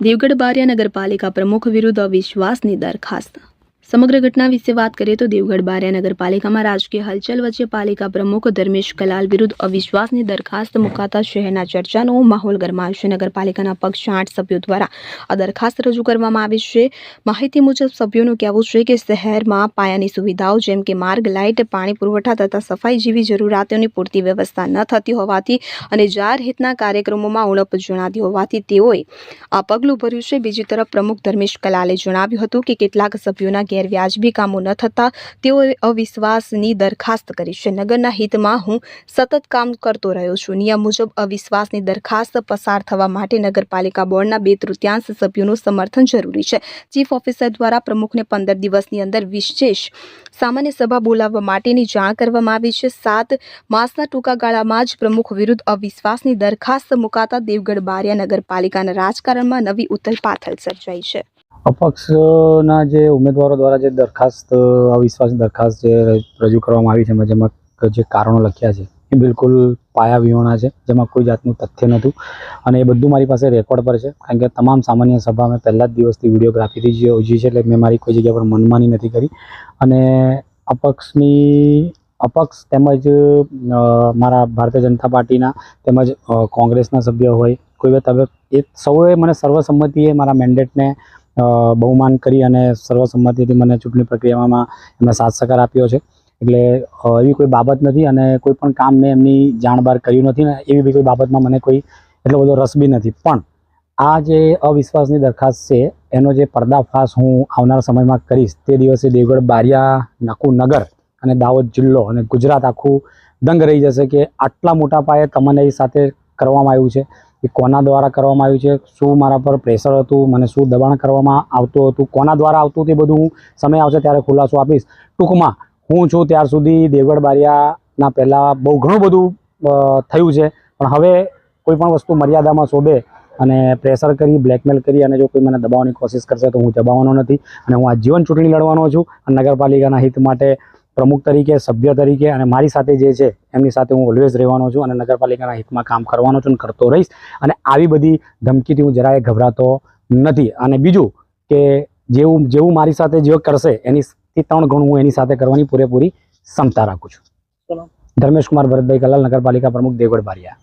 દેવગઢ બારિયા નગરપાલિકા પ્રમુખ વિરુદ્ધ અવિશ્વાસની દરખાસ્ત. સમગ્ર ઘટના વિશે વાત કરીએ તો દેવગઢ બારિયા નગરપાલિકામાં રાજકીય હલચલ વચ્ચે પાલિકા પ્રમુખ ધર્મેશ કલાલ વિરુદ્ધ અવિશ્વાસની દરખાસ્ત મુકાતા શહેરના ચર્ચાનો માહોલ ગરમાયો નગરપાલિકાના પક્ષ આઠ સભ્યો દ્વારા આ દરખાસ્ત રજૂ કરવામાં આવી છે. માહિતી મુજબ સભ્યોનું કહેવું છે કે શહેરમાં પાયાની સુવિધાઓ જેમ કે માર્ગ, લાઇટ, પાણી પુરવઠા તથા સફાઈ જેવી જરૂરિયાતોની પૂરતી વ્યવસ્થા ન થતી હોવાથી અને જાહેર હિતના કાર્યક્રમોમાં ઉણપ જણાતી હોવાથી તેઓએ આ પગલું ભર્યું છે. બીજી તરફ પ્રમુખ ધર્મેશ કલાલે જણાવ્યું હતું કે કેટલાક સભ્યોના ગેરવ્યાજબી કામો ન થતા તેઓએ અવિશ્વાસની દરખાસ્ત કરી છે નગરના હિતમાં હું સતત કામ કરતો રહ્યો છું નિયમ મુજબ અવિશ્વાસની દરખાસ્ત પસાર થવા માટે નગરપાલિકા બોર્ડના બે તૃતીયાંશ સભ્યોનું સમર્થન જરૂરી છે ચીફ ઓફિસર દ્વારા પ્રમુખને પંદર દિવસની અંદર વિશેષ સામાન્ય સભા બોલાવવા માટેની જાણ કરવામાં આવી છે સાત માસના ટૂંકા ગાળામાં જ પ્રમુખ વિરુદ્ધ અવિશ્વાસની દરખાસ્ત મુકાતા દેવગઢ બારિયા નગરપાલિકાના રાજકારણમાં નવી ઉથલપાથલ સર્જાઈ છે અપક્ષના જે ઉમેદવારો દ્વારા જે દરખાસ્ત અવિશ્વાસ દરખાસ્ત જે રજૂ કરવામાં આવી છે જેમાં જે કારણો લખ્યા છે, એ બિલકુલ પાયા વિહોણા છે, જેમાં કોઈ જાતનું તથ્ય નહોતું. અને એ બધું મારી પાસે રેકોર્ડ પર છે, કારણ કે તમામ સામાન્ય સભા મેં પહેલા જ દિવસથી વિડીયોગ્રાફીથી જે યોજી છે, એટલે મેં મારી કોઈ જગ્યા પર મનમાની નથી કરી. અને અપક્ષની, અપક્ષ તેમજ મારા ભારતીય જનતા પાર્ટીના તેમજ કોંગ્રેસના સભ્ય હોય, કોઈ તમે એ સૌએ મને સર્વસંમતિએ મારા મેન્ડેટને બહુમાન કરી અને સર્વસંમતિથી મને ચૂંટણી પ્રક્રિયામાં એમને સાથ સહકાર આપ્યો છે. એટલે એવી કોઈ બાબત નથી અને કોઈ પણ કામ મેં એમની જાણ બહાર કર્યું નથી ને એવી બી કોઈ બાબતમાં મને કોઈ એટલો બધો રસ બી નથી. પણ, આ જે અવિશ્વાસની દરખાસ્ત છે, એનો જે પર્દાફાશ હું આવનારા સમયમાં કરીશ, તે દિવસે દેવગઢ, બારિયા નકુનગર નગર અને દાહોદ જિલ્લો અને ગુજરાત આખું દંગ રહી જશે કે આટલા મોટા પાયે તમને એ સાથે કરવામાં આવ્યું છે. એ કોના દ્વારા કરવામાં આવ્યું છે? શું મારા પર પ્રેશર હતું? મને શું દબાણ કરવામાં આવતું હતું? કોના દ્વારા આવતું તે બધું હું સમય આવશે ત્યારે ખુલાસો આપીશ. ટૂંકમાં, હું છું ત્યાર સુધી દેવગઢ બારિયાના પહેલાં બહુ ઘણું બધું થયું છે. પણ હવે કોઈ પણ વસ્તુ મર્યાદામાં શોભે અને પ્રેશર કરી બ્લેકમેલ કરી અને જો કોઈ મને દબાવવાની કોશિશ કરશે તો હું દબાવવાનો નથી. અને હું આ જીવન ચૂંટણી લડવાનો છું અને નગરપાલિકાના હિત માટે પ્રમુખ તરીકે સભ્ય તરીકે અને મારી સાથે જે છે એમની સાથે હું ઓલવેઝ રહેવાનો છું અને નગરપાલિકાના હિતમાં કામ કરવાનો છું અને કરતો રહીશ. અને આવી બધી ધમકીથી હું જરાય ગભરાતો નથી. અને બીજું કે જેવું જેવું મારી સાથે જે કરશે એની થી ત્રણ ગણું હું એની સાથે કરવાની પૂરેપૂરી ક્ષમતા રાખું છું. ધર્મેશ કુમાર ભરતભાઈ કલાલ નગરપાલિકા પ્રમુખ દેવગઢ બારિયા.